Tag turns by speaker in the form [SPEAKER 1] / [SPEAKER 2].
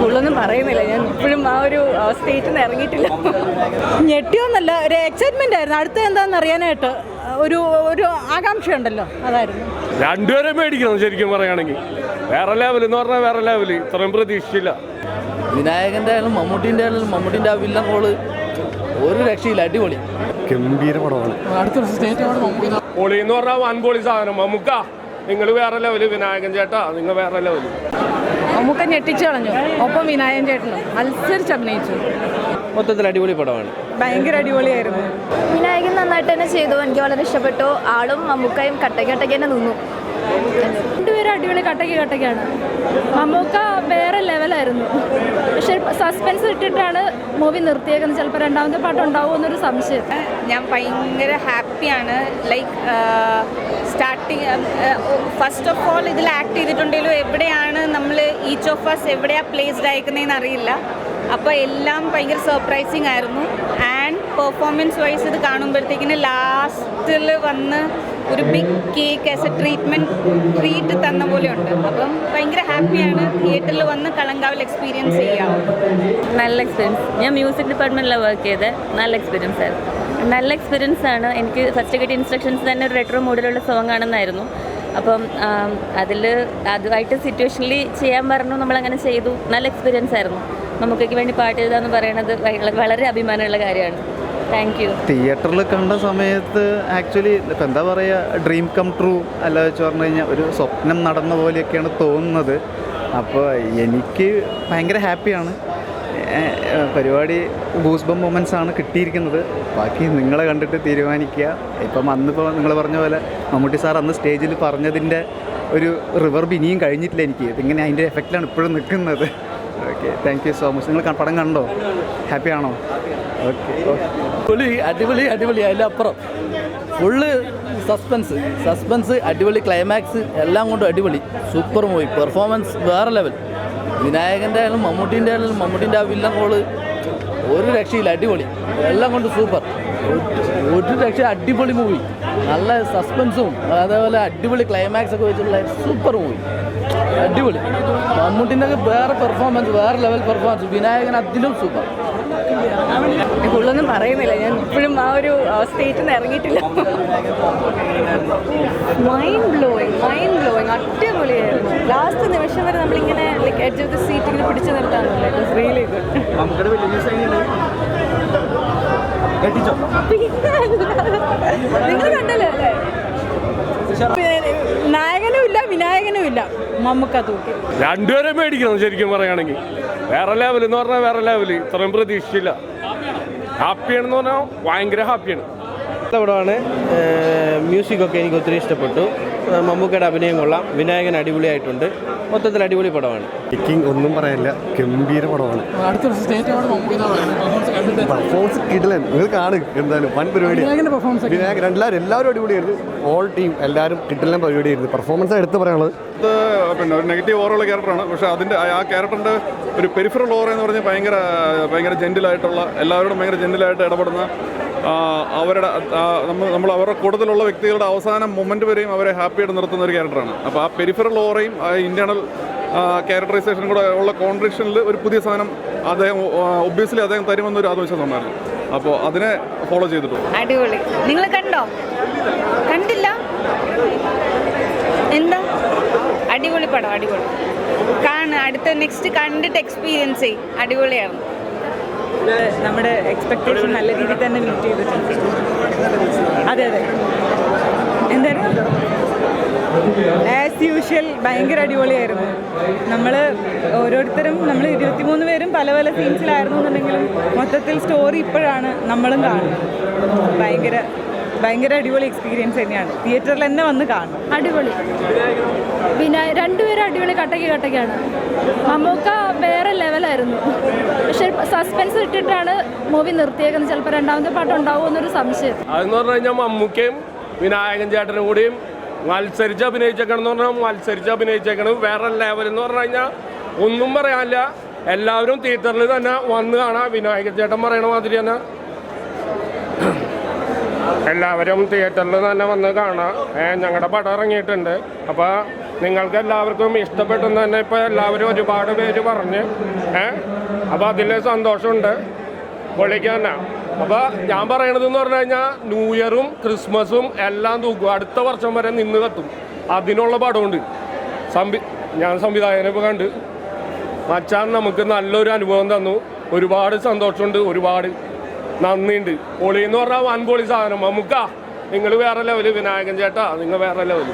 [SPEAKER 1] കൂടുതലൊന്നും പറയുന്നില്ല. ഞാൻ ഇപ്പോഴും ആ ഒരു സ്റ്റേറ്റിൽ നിന്ന് ഇറങ്ങിയിട്ടില്ല. ഞെട്ടിയൊന്നല്ല ഒരു എക്സൈറ്റ്മെന്റ് ആയിരുന്നു. അടുത്ത എന്താണെന്ന് അറിയാനായിട്ട്. ഒരു ഒരു ആകാംക്ഷ ഉണ്ടല്ലോ അതായിരുന്നു.
[SPEAKER 2] രണ്ടുപേരെ മേടിക്കണം ശരിക്കും പറയുകയാണെങ്കിൽ. വേറെ ലെവൽ എന്ന് പറഞ്ഞാൽ വേറെ ലെവൽ ഇത്രയും പ്രതീക്ഷിച്ചില്ല.
[SPEAKER 3] വിനായകന്റെ ആയാലും മമ്മൂട്ടിന്റെ ആയാലും മമ്മൂട്ടിന്റെ ആ വില്ലൻ കോൾ ഒരു രക്ഷയില്ല. അടിപൊളി.
[SPEAKER 4] ഗംഭീര പടമാണ്.
[SPEAKER 2] പൊളി എന്ന് പറഞ്ഞാൽ വൻ പൊളി സാധനം. മമ്മുക്ക നിങ്ങൾ വേറെ ലെവൽ വിനായകൻ ചേട്ടാ നിങ്ങൾ വേറെ ലെവൽ
[SPEAKER 1] നമുക്ക് ഞെട്ടിച്ചു കളഞ്ഞു. ഒപ്പം വിനായൻ ചേട്ടനും മത്സരിച്ച് അഭിനയിച്ചു.
[SPEAKER 3] മൊത്തത്തിൽ അടിപൊളി പടമാണ്.
[SPEAKER 1] ഭയങ്കര അടിപൊളിയായിരുന്നു.
[SPEAKER 5] വിനായകൻ നന്നായിട്ട് തന്നെ ചെയ്തു. എനിക്ക് വളരെ ഇഷ്ടപ്പെട്ടു. ആളും മമ്മൂക്കയും കട്ടക്കട്ടയ്ക്ക് കട്ടയ്ക്ക് തന്നെ നിന്നു.
[SPEAKER 6] രണ്ടുപേരും അടിപൊളി കട്ടയ്ക്ക് കട്ടയ്ക്കാണ് മമ്മൂക്ക വേറെ ലെവലായിരുന്നു പക്ഷെ സസ്പെൻസ് ഇട്ടിട്ടാണ് മൂവി നിർത്തിയേക്കുന്നത്. ചിലപ്പോൾ രണ്ടാമത്തെ പാട്ട് ഉണ്ടാവും എന്നൊരു സംശയം.
[SPEAKER 7] ഞാൻ ഭയങ്കര ഹാപ്പിയാണ് like starting first of all ഇതിൽ ആക്ട് ചെയ്തിട്ടുണ്ടെങ്കിലും എവിടെയാണ് നമ്മൾ ഈച്ച് ഓഫ് അസ് എവിടെയാണ് പ്ലേസ്ഡ് അയക്കുന്നതെന്ന് അറിയില്ല. അപ്പോൾ എല്ലാം ഭയങ്കര സർപ്രൈസിങ് ആയിരുന്നു. ആൻഡ് പെർഫോമൻസ് വൈസ് ഇത് കാണുമ്പോഴത്തേക്കിന് ലാസ്റ്റിൽ വന്ന് ഒരു big cake as a treatment treat തന്ന പോലെയുണ്ട്. അപ്പം ഭയങ്കര ഹാപ്പിയാണ് തിയേറ്ററിൽ വന്ന് കളങ്കാവിൽ എക്സ്പീരിയൻസ് ചെയ്യാം.
[SPEAKER 8] നല്ല എക്സ്പീരിയൻസ് ഞാൻ മ്യൂസിക് ഡിപ്പാർട്ട്മെന്റിലാണ് വർക്ക് ചെയ്തത് നല്ല എക്സ്പീരിയൻസ് ആയിരുന്നു. നല്ല എക്സ്പീരിയൻസ് ആണ്. എനിക്ക് ഫസ്റ്റ് കിട്ടിയ ഇൻസ്ട്രക്ഷൻസ് തന്നെ ഒരു റെട്രോ മൂഡിലുള്ള സോങ് ആണെന്നായിരുന്നു. അപ്പം അതിൽ അതുമായിട്ട് സിറ്റുവേഷനിൽ ചെയ്യാൻ പറഞ്ഞു നമ്മളങ്ങനെ ചെയ്തു. നല്ല എക്സ്പീരിയൻസ് ആയിരുന്നു. നമുക്കൊക്കെ വേണ്ടി പാട്ട് എഴുതാന്ന് പറയുന്നത് വളരെ അഭിമാനമുള്ള കാര്യമാണ്.
[SPEAKER 4] തിയേറ്ററിൽ കണ്ട സമയത്ത് ആക്ച്വലി ഇപ്പം എന്താ പറയുക ഡ്രീം കം ട്രൂ അല്ല വെച്ച് പറഞ്ഞു കഴിഞ്ഞാൽ ഒരു സ്വപ്നം നടന്ന പോലെയൊക്കെയാണ് തോന്നുന്നത്. അപ്പോൾ എനിക്ക് ഭയങ്കര ഹാപ്പിയാണ്. പരിപാടി ബൂസ് ബം മൊമെന്റ്സ് ആണ് കിട്ടിയിരിക്കുന്നത്. ബാക്കി നിങ്ങളെ കണ്ടിട്ട് തീരുമാനിക്കുക. ഇപ്പം അന്നിപ്പോൾ നിങ്ങൾ പറഞ്ഞ പോലെ മമ്മൂട്ടി സാർ അന്ന് സ്റ്റേജിൽ പറഞ്ഞതിന്റെ ഒരു റിവർബ് ഇനിയും കഴിഞ്ഞിട്ടില്ല എനിക്ക്. ഇതിങ്ങനെ അതിന്റെ എഫക്റ്റിലാണ് ഇപ്പോഴും നിൽക്കുന്നത്. Okay thank you so much നിങ്ങൾ പടം കണ്ടോ? ഹാപ്പി
[SPEAKER 3] പൊളി അടിപൊളി അടിപൊളി അതിലപ്പുറം. ഫുള്ള് സസ്പെൻസ് സസ്പെൻസ് അടിപൊളി ക്ലൈമാക്സ് എല്ലാം കൊണ്ടും അടിപൊളി. സൂപ്പർ മൂവി പെർഫോമൻസ് വേറെ ലെവൽ വിനായകന്റെ ആയാലും മമ്മൂട്ടിന്റെ ആയാലും മമ്മൂട്ടിന്റെ ആ വില്ലൻ റോൾ ഒരു രക്ഷയില്ല അടിപൊളി. എല്ലാം കൊണ്ട് സൂപ്പർ. ഒരു രക്ഷ അടിപൊളി മൂവി നല്ല സസ്പെൻസും അതേപോലെ അടിപൊളി ക്ലൈമാക്സ് ഒക്കെ വെച്ചിട്ടുള്ള സൂപ്പർ മൂവി അടിപൊളി. മമ്മൂട്ടിന്റെ ഒക്കെ വേറെ പെർഫോമൻസ് വേറെ ലെവൽ പെർഫോമൻസ് വിനായകൻ അതിലും സൂപ്പർ.
[SPEAKER 1] കൂടുതലൊന്നും പറയുന്നില്ല. ഞാൻ ഇപ്പോഴും ആ ഒരു സ്റ്റേറ്റിൽ നിന്ന് ഇറങ്ങിയിട്ടില്ല. മൈൻഡ് ബ്ലോയിങ് മൈൻഡ് ബ്ലോയിങ് അടിപൊളിയായിരുന്നു. ലാസ്റ്റ് നിമിഷം വരെ നമ്മളിങ്ങനെ like edge of the seat ഇങ്ങനെ പിടിച്ചു നിർത്താറുണ്ട് ഇറ്റ് വാസ് റിയലി ഗുഡ് നിങ്ങൾ കണ്ടല്ലോ അല്ലേ? നായകനും ഇല്ല വിനായകനും ഇല്ല. മമ്മൂക്ക തൂക്കി
[SPEAKER 2] രണ്ടുപേരെ മേടിക്കണം ശരിക്കും പറയുകയാണെങ്കിൽ. വേറെ ലെവൽ എന്ന് പറഞ്ഞാൽ വേറെ ലെവൽ ഇത്രയും പ്രതീക്ഷിച്ചില്ല. ഹാപ്പിയാണെന്ന് പറഞ്ഞാൽ ഭയങ്കര ഹാപ്പിയാണ്
[SPEAKER 9] പടമാണ് മ്യൂസിക്കൊക്കെ എനിക്ക് ഒത്തിരി ഇഷ്ടപ്പെട്ടു. മമ്മൂക്കയുടെ അഭിനയം കൊള്ളാം. വിനായകൻ അടിപൊളിയായിട്ടുണ്ട്. മൊത്തത്തിൽ അടിപൊളി പടമാണ്.
[SPEAKER 4] കിക്കിംഗ് ഒന്നും പറയാനില്ല ഗംഭീര പടമാണ്. പെർഫോമൻസ് കിടലൻ. നിങ്ങൾ കാണും എന്തായാലും വൻ പരിപാടിയാണ് വിനായകൻ എല്ലാവരും എല്ലാവരും അടിപൊളിയായിരുന്നു. ഓൾ ടീം എല്ലാവരും കിടലൻ പരിപാടിയായിരുന്നു. പെർഫോമൻസ് എടുത്ത് പറയാനുള്ളത്.
[SPEAKER 10] ഇത് പിന്നെ ഒരു നെഗറ്റീവ് ഓറുള്ള ക്യാരക്ടറാണ് പക്ഷെ അതിന്റെ ആ- ക്യാരക്ടറിന്റെ ഒരു പെരിഫറൽ ഓറ എന്ന് പറഞ്ഞാൽ ഭയങ്കര ഭയങ്കര ജെന്റിലായിട്ടുള്ള എല്ലാവരോടും ഭയങ്കര ജെന്റിലായിട്ട് ഇടപെടുന്ന അവരുടെ നമ്മൾ നമ്മൾ അവരുടെ കൂടുതലുള്ള വ്യക്തികളുടെ അവസാന മൊമെന്റ് വരെയും അവരെ ഹാപ്പിയായിട്ട് നിർത്തുന്ന ഒരു ക്യാരക്ടറാണ്. അപ്പോൾ ആ പെരിഫറൽ ഓറയും ഇന്റേണൽ ക്യാരക്ടറൈസേഷനും കൂടെ ഉള്ള കോൺട്രിക്ഷനിൽ ഒരു പുതിയ സാധനം അദ്ദേഹം ഒബ്വിയസ്ലി അദ്ദേഹം തരുമെന്നൊരു ആത്മവിശ്വാസം ഉണ്ടായിരുന്നു അപ്പോൾ അതിനെ ഫോളോ ചെയ്തിട്ടുണ്ട്
[SPEAKER 7] അടിപൊളി. നിങ്ങൾ കണ്ടോ? കണ്ടില്ല? എന്താ? അടിപൊളി പടം അടിപൊളി. കാണുക അടുത്ത നെക്സ്റ്റ് കണ്ടിട്ട് എക്സ്പീരിയൻസ് ചെയ്യും. അടിപൊളിയാണ്
[SPEAKER 1] നമ്മുടെ എക്സ്പെക്ടേഷൻ നല്ല രീതിയിൽ തന്നെ മീറ്റ് ചെയ്തിട്ടുണ്ട്. അതെ അതെ. എന്തായാലും ആസ് യൂഷ്വൽ ഭയങ്കര അടിപൊളിയായിരുന്നു. നമ്മൾ ഓരോരുത്തരും നമ്മൾ ഇരുപത്തിമൂന്ന് പേരും പല പല സീൻസിലായിരുന്നു എന്നുണ്ടെങ്കിലും മൊത്തത്തിൽ സ്റ്റോറി ഇപ്പോഴാണ് നമ്മളും കാണുന്നത്. ഭയങ്കര ഭയങ്കര അടിപൊളി എക്സ്പീരിയൻസ് തന്നെയാണ്. തിയേറ്ററിൽ തന്നെ വന്ന് കാണും
[SPEAKER 6] അടിപൊളി. പിന്നെ രണ്ടുപേരും അടിപൊളി കട്ടയ്ക്ക് കട്ടയ്ക്കാണ് മമ്മൂക്ക വേറെ ലെവലായിരുന്നു പക്ഷെ സസ്പെൻസ് ഇട്ടിട്ടാണ് മൂവി നിർത്തിയേക്കുന്നത്. ചിലപ്പോൾ രണ്ടാമത്തെ പാട്ട് ഉണ്ടാവും എന്നൊരു സംശയം.
[SPEAKER 2] അതെന്ന് പറഞ്ഞു കഴിഞ്ഞാൽ മമ്മൂക്കയും വിനായകൻ ചേട്ടനും കൂടിയും മത്സരിച്ച് അഭിനയിച്ചേക്കണം എന്ന് പറഞ്ഞാൽ മത്സരിച്ച് അഭിനയിച്ചേക്കണം. വേറെ ലെവൽ എന്ന് പറഞ്ഞു കഴിഞ്ഞാൽ ഒന്നും പറയാനില്ല. എല്ലാവരും തിയേറ്ററിൽ തന്നെ വന്ന് കാണാം. വിനായകൻ ചേട്ടൻ പറയണ മാതിരി തന്നെ. എല്ലാവരും തിയേറ്ററിൽ തന്നെ വന്ന് കാണാം. ഞങ്ങളുടെ പടം ഇറങ്ങിയിട്ടുണ്ട്. അപ്പോൾ നിങ്ങൾക്ക് എല്ലാവർക്കും ഇഷ്ടപ്പെട്ടെന്ന് തന്നെ ഇപ്പോൾ എല്ലാവരും ഒരുപാട് പേര് പറഞ്ഞ്. ഏഹ് അപ്പോൾ അതിൽ സന്തോഷമുണ്ട്. പൊളിക്കാനാ. അപ്പോൾ ഞാൻ പറയണതെന്ന് പറഞ്ഞു കഴിഞ്ഞാൽ ന്യൂ ഇയറും ക്രിസ്മസും എല്ലാം തൂക്കും. അടുത്ത വർഷം വരെ നിന്ന് കത്തും. അതിനുള്ള പടമുണ്ട് സംവി ഞാൻ സംവിധായകനെ ഇപ്പോൾ കണ്ട്. മച്ചാൻ നമുക്ക് നല്ലൊരു അനുഭവം തന്നു. ഒരുപാട് സന്തോഷമുണ്ട്. ഒരുപാട് നന്ദിയുണ്ട്. പൊളി എന്ന് പറഞ്ഞാൽ വൻ പൊളി സാധനം. നമുക്കാ നിങ്ങൾ വേറെ ലെവൽ വിനായകൻ ചേട്ടാ നിങ്ങൾ വേറെ ലെവൽ